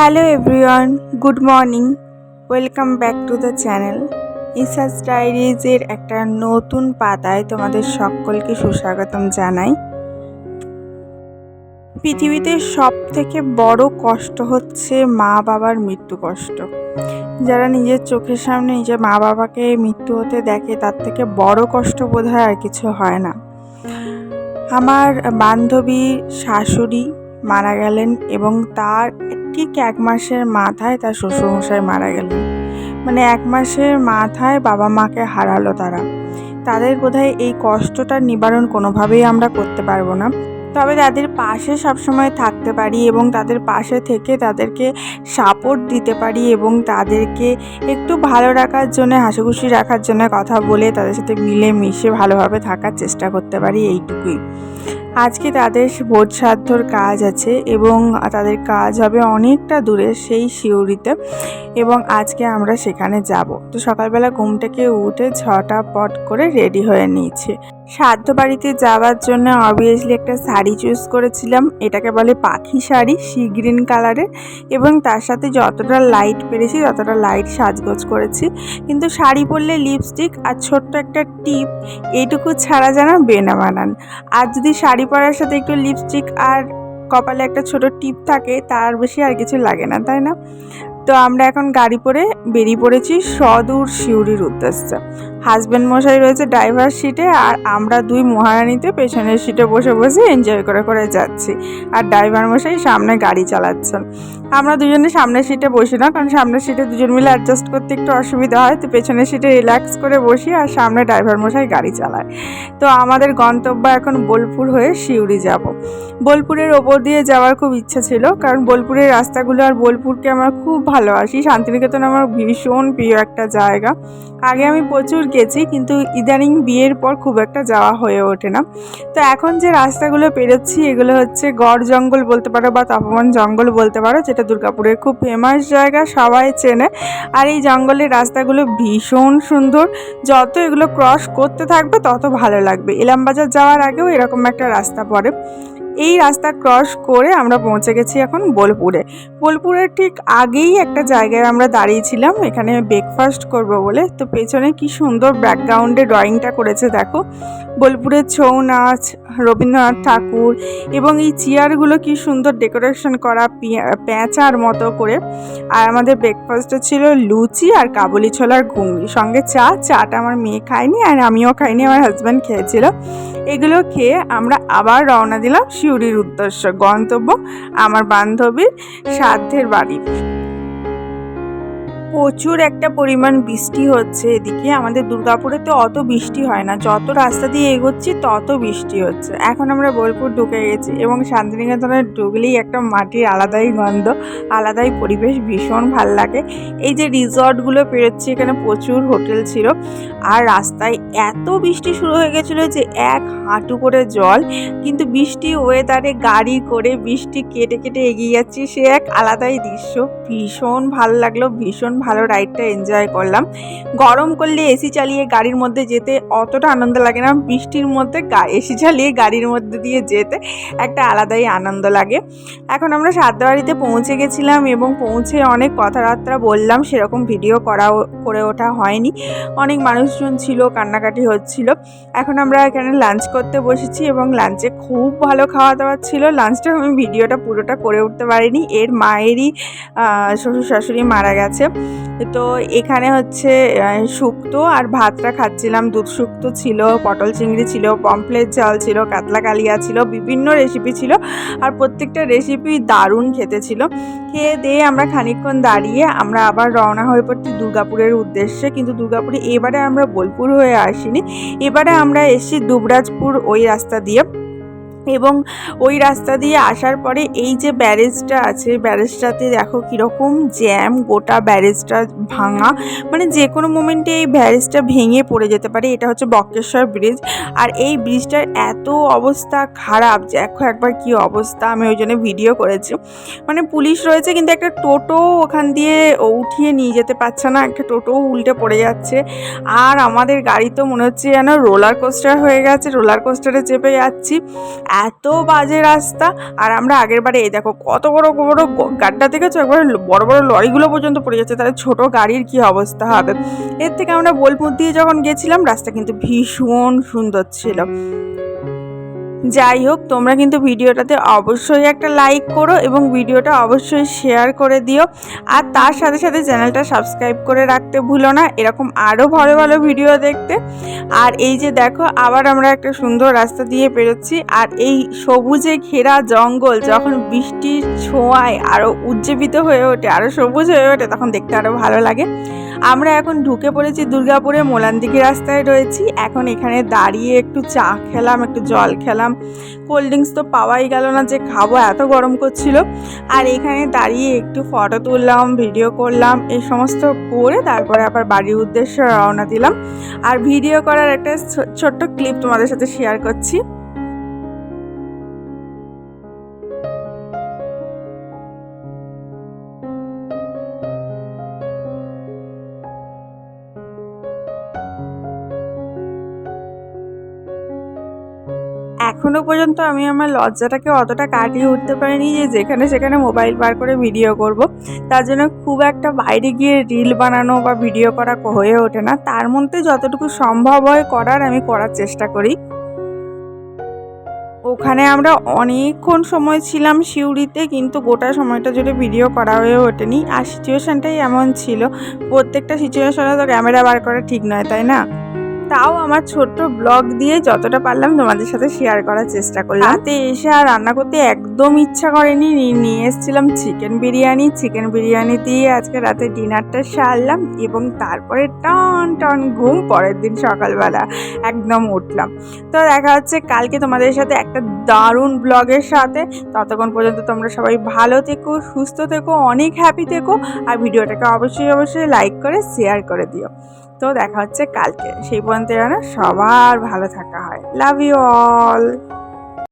Hello everyone good morning welcome back to the channel Isa's ডায়েরিজের একটা নতুন পাতায় তোমাদের সকলকে সুস্বাগতম জানাই। পৃথিবীতে সব থেকে বড় কষ্ট হচ্ছে মা বাবার মৃত্যু কষ্ট। যারা নিজের চোখের সামনে নিজের মা বাবাকে মৃত্যু হতে দেখে, তার থেকে বড় কষ্ট বোধ হয় আর কিছু হয় না। আমার বান্ধবীর শাশুড়ি মারা গেলেন এবং তার ঠিক এক মাসের মাথায় তার শ্বশুরমশাই মারা গেলেন? মানে এক মাসের মাথায় বাবা মাকে হারালো তারা। তাদের বোধহয় এই কষ্টটা নিবারণ কোনোভাবেই আমরা করতে পারব না। তবে তাদের পাশে সবসময় থাকতে পারি এবং তাদের পাশে থেকে তাদেরকে সাপোর্ট দিতে পারি এবং তাদেরকে একটু ভালো রাখার জন্য, হাসিখুশি রাখার জন্য কথা বলে তাদের সাথে মিলে মিশে ভালোভাবে থাকার চেষ্টা করতে পারি এইটুকুই। আজকে তাদের ভোট সাধ্যর কাজ আছে এবং তাদের কাজ হবে অনেকটা দূরে সেই শিউরিতে এবং আজকে আমরা সেখানে যাব। তো সকালবেলা ঘুম থেকে উঠে ছটা পট করে রেডি হয়ে নিয়েছি। সাধ্য বাড়িতে যাওয়ার জন্য অবভিয়াসলি একটা শাড়ি চুজ করেছিলাম। এটাকে বলে পাখি শাড়ি সি গ্রিন কালারের এবং তার সাথে যতটা লাইট পেরেছি ততটা লাইট সাজগোজ করেছি। কিন্তু শাড়ি পরলে লিপস্টিক আর ছোট্ট একটা টিপ এইটুকু ছাড়া যেন বেনা বানান আর যদি শাড়ি পরার সাথে একটু লিপস্টিক আর কপালে একটা ছোট টিপ থাকে, তার বেশি আর কিছু লাগে না, তাই না? তো আমরা এখন গাড়ি করে বেরিয়ে পড়েছি সদূর শিউরির উদ্দেশ্যে। হাজব্যান্ড মশাই রয়েছে ড্রাইভার সিটে আর আমরা দুই মহারানিতে পেছনের সিটে বসে বসে এনজয় করে করে যাচ্ছি। আর ড্রাইভার মশাই সামনে গাড়ি চালাচ্ছেন। আমরা দুজনে সামনের সিটে বসি না, কারণ সামনের সিটে দুজন মিলে অ্যাডজাস্ট করতে একটু অসুবিধা হয়। তো পেছনের সিটে রিল্যাক্স করে বসি আর সামনে ড্রাইভার মশাই গাড়ি চালায়। তো আমাদের গন্তব্য এখন বোলপুর হয়ে শিউরি যাব। বোলপুরের ওপর দিয়ে যাওয়ার খুব ইচ্ছা ছিল, কারণ বোলপুরের রাস্তাগুলো আর বোলপুরকে আমার খুব ভালোবাসি। শান্তিনিকেতন আমার ভীষণ প্রিয় একটা জায়গা। আগে আমি প্রচুর গেছি, কিন্তু ইদানিং বিয়ের পর খুব একটা যাওয়া হয়ে ওঠে না। তো এখন যে রাস্তাগুলো পেরোচ্ছি, এগুলো হচ্ছে গড় জঙ্গল বলতে পারো বা তপমান জঙ্গল বলতে পারো, যেটা দুর্গাপুরের খুব ফেমাস জায়গা, সবাই চেনে। আর এই জঙ্গলের রাস্তাগুলো ভীষণ সুন্দর। যত এগুলো ক্রস করতে থাকবে, তত ভালো লাগবে। ইলামবাজার যাওয়ার আগেও এরকম একটা রাস্তা পড়ে। এই রাস্তা ক্রস করে আমরা পৌঁছে গেছি এখন বোলপুরে। বোলপুরের ঠিক আগেই একটা জায়গায় আমরা দাঁড়িয়েছিলাম, এখানে ব্রেকফাস্ট করব বলে। তো পেছনে কি সুন্দর ব্যাকগ্রাউন্ডে ড্রয়িংটা করেছে, দেখো। বোলপুরের ছৌ নাচ রবীন্দ্রনাথ ঠাকুর এবং এই চেয়ারগুলো কি সুন্দর ডেকোরেশন করা পিয়া- পেঁচার মতো করে। আর আমাদের ব্রেকফাস্টে ছিল লুচি আর কাবুলি ছোলার ঘুগনি। সঙ্গে চা, চাটা আমার মেয়ে খায়নি আর আমিও খাইনি, আমার হাজব্যান্ড খেয়েছিল। এগুলো খেয়ে আমরা আবার রওনা দিলাম শিউরির উদ্দেশ্য। গন্তব্য আমার বান্ধবীর সাধ্যের বাড়ি। প্রচুর একটা পরিমাণ বৃষ্টি হচ্ছে এদিকে। আমাদের দুর্গাপুরে তো অত বৃষ্টি হয় না। যত রাস্তা দিয়ে এগোচ্ছি, তত বৃষ্টি হচ্ছে। এখন আমরা বোলপুর ঢুকে গেছি এবং শান্তিনিকেতনে ঢুকলেই একটা মাটির আলাদাই গন্ধ, আলাদাই পরিবেশ, ভীষণ ভালো লাগে। এই যে রিসর্টগুলো পেরোচ্ছি, এখানে প্রচুর হোটেল ছিল। আর রাস্তায় এত বৃষ্টি শুরু হয়ে গেছিল যে এক হাঁটু করে জল, কিন্তু বৃষ্টি ওয়েদারে গাড়ি করে বৃষ্টি কেটে কেটে এগিয়ে যাচ্ছি, সে এক আলাদাই দৃশ্য। ভীষণ ভালো লাগল, ভীষণ ভালো রাইডটা এনজয় করলাম। গরম করলে এসি চালিয়ে গাড়ির মধ্যে যেতে অতটা আনন্দ লাগে না। বৃষ্টির মধ্যে এসি চালিয়ে গাড়ির মধ্যে দিয়ে যেতে একটা আলাদাই আনন্দ লাগে। এখন আমরা সাতবাড়িতে পৌঁছে গেছিলাম এবং পৌঁছে অনেক কথাবার্তা বললাম। সেরকম ভিডিও করা করে ওঠা হয়নি। অনেক মানুষজন ছিল, কান্নাকাটি হচ্ছিল। এখন আমরা এখানে লাঞ্চ করতে বসেছি এবং লাঞ্চে খুব ভালো খাওয়া দাওয়া ছিল। লাঞ্চটা আমি ভিডিওটা পুরোটা করে উঠতে পারিনি। এর মায়েরই শ্বশুর শাশুড়ি মারা গেছে। তো এখানে হচ্ছে শুক্তো আর ভাতটা খাচ্ছিলাম। দুধ শুক্তো ছিল, পটল চিংড়ি ছিল, পমফ্লেট চাল ছিল, কাতলা কালিয়া ছিল, বিভিন্ন রেসিপি ছিল আর প্রত্যেকটা রেসিপি দারুণ খেতে ছিল। খেয়ে দিয়ে আমরা খানিকক্ষণ দাঁড়িয়ে আমরা আবার রওনা হয়ে পড়ছি দুর্গাপুরের উদ্দেশ্যে। কিন্তু দুর্গাপুরে এবারে আমরা বোলপুর হয়ে আসিনি। এবারে আমরা এসেছি দুবরাজপুর ওই রাস্তা দিয়ে। এবং ওই রাস্তা দিয়ে আসার পরে এই যে ব্যারেজটা আছে, ব্যারেজটাতে দেখো কীরকম জ্যাম, গোটা ব্যারেজটা ভাঙা। মানে যে কোনো মোমেন্টে এই ব্যারেজটা ভেঙে পড়ে যেতে পারে। এটা হচ্ছে বক্রেশ্বর ব্রিজ। আর এই ব্রিজটার এত অবস্থা খারাপ যে দেখো একবার কি অবস্থা, আমি ওই জন্য ভিডিও করেছি। মানে পুলিশ রয়েছে, কিন্তু একটা টোটো ওখান দিয়ে উঠিয়ে নিয়ে যেতে পারছে না। একটা টোটো উল্টে পড়ে যাচ্ছে। আর আমাদের গাড়ি তো মনে হচ্ছে যেন রোলার কোস্টার হয়ে গেছে। রোলার কোস্টারে চেপে যাচ্ছি। এত বাজে রাস্তা। আর আমরা আগের বারে, এই দেখো, কত বড় বড় গাড্ডা দেখেছ? একবার বড় বড় লরিগুলো পর্যন্ত পড়ে যাচ্ছে। তাহলে ছোট গাড়ির কি অবস্থা হবে? এর থেকে আমরা বোলপুর দিয়ে যখন গেছিলাম, রাস্তা কিন্তু ভীষণ সুন্দর ছিল। যাই হোক, তোমরা কিন্তু ভিডিওটাতে অবশ্যই একটা লাইক করো এবং ভিডিওটা অবশ্যই শেয়ার করে দিও। আর তার সাথে সাথে চ্যানেলটা সাবস্ক্রাইব করে রাখতে ভুলো না, এরকম আরও ভালো ভালো ভিডিও দেখতে। আর এই যে দেখো, আবার আমরা একটা সুন্দর রাস্তা দিয়ে পেরোচ্ছি আর এই সবুজে ঘেরা জঙ্গল যখন বৃষ্টির ছোঁয়ায় আরও উজ্জীবিত হয়ে ওঠে আরও সবুজ হয়ে ওঠে, তখন দেখতে আরও ভালো লাগে। আমরা এখন ঢুকে পড়েছি দুর্গাপুরে মোলান্দিকি রাস্তায় রয়েছি। এখন এখানে দাঁড়িয়ে একটু চা খেলাম, একটু জল খেলাম। কোল্ড ড্রিঙ্কস তো পাওয়াই গেল না যে খাব, এত গরম করছিল। আর এখানে দাঁড়িয়ে একটু ফটো তুললাম ভিডিও করলাম এই সমস্ত করে তারপরে আবার বাড়ির উদ্দেশ্যে রওনা দিলাম। আর ভিডিও করার একটা ছোট্ট ক্লিপ তোমাদের সাথে শেয়ার করছি। এখনও পর্যন্ত আমি আমার লজ্জাটাকে অতটা কাটিয়ে উঠতে পারিনি যে যেখানে সেখানে মোবাইল বার করে ভিডিও করব। তার জন্য খুব একটা বাইরে গিয়ে রিল বানানো বা ভিডিও করা হয়ে ওঠে না। তার মধ্যে যতটুকু সম্ভব হয় করার আমি করার চেষ্টা করি। ওখানে আমরা অনেকক্ষণ সময় ছিলাম সিউড়িতে, কিন্তু গোটা সময়টা জুড়ে ভিডিও করা হয়ে ওঠেনি। আর সিচুয়েশানটাই এমন ছিল, প্রত্যেকটা সিচুয়েশনে তো ক্যামেরা বার করা ঠিক নয়, তাই না? তাও আমার ছোট্ট ব্লগ দিয়ে যতটা পারলাম তোমাদের সাথে শেয়ার করার চেষ্টা করলাম। রাতে এসে আর রান্না করতে একদম ইচ্ছা করেনি নিয়ে এসেছিলাম চিকেন বিরিয়ানি। চিকেন বিরিয়ানি দিয়ে আজকে রাতে ডিনারটা সারলাম এবং তারপরে টন টন ঘুম পরের দিন সকালবেলা একদম উঠলাম। তো দেখা হচ্ছে কালকে তোমাদের সাথে একটা দারুণ ব্লগের সাথে। ততক্ষণ পর্যন্ত তোমরা সবাই ভালো থেকো, সুস্থ থেকো, অনেক হ্যাপি থেকো। আর ভিডিওটাকে অবশ্যই অবশ্যই লাইক করে শেয়ার করে দিও। তো দেখা হচ্ছে কালকে। সেই পর্যন্ত যেন সবার ভালো থাকা হয়। Love you all